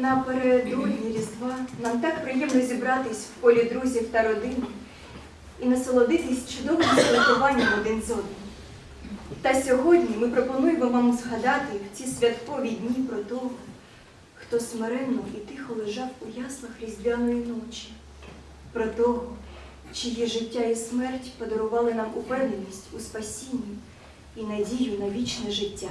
Напередодні Різдва нам так приємно зібратись в колі друзів та родин і насолодитись чудовим святкуванням один з одним. Та сьогодні ми пропонуємо вам згадати в ці святкові дні про того, хто смиренно і тихо лежав у яслах різдвяної ночі, про того, чиє життя і смерть подарували нам упевненість у спасінні і надію на вічне життя.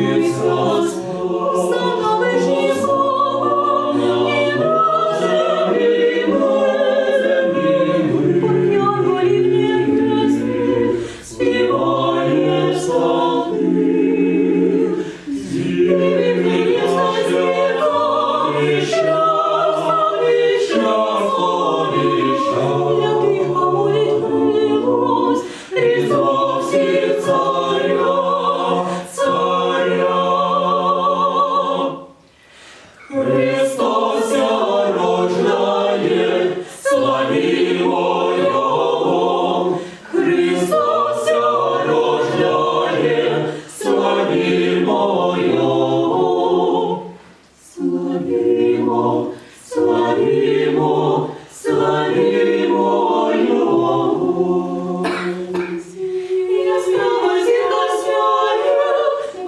Яскрава зірка сяє,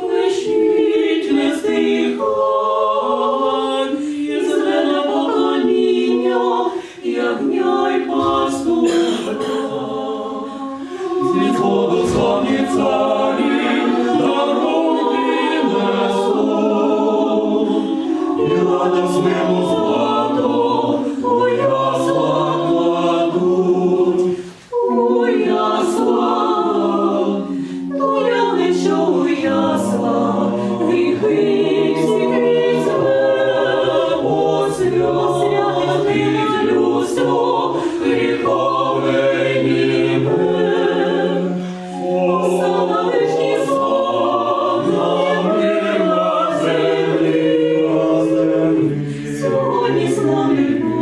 блищить не стихає, зелене поклоніння, ягня й пастуха. Сходу славні ясла, гріхи всі візьме, освятить людство, гріхове німе. Сама вишні слава, на землі, Сьогодні славлять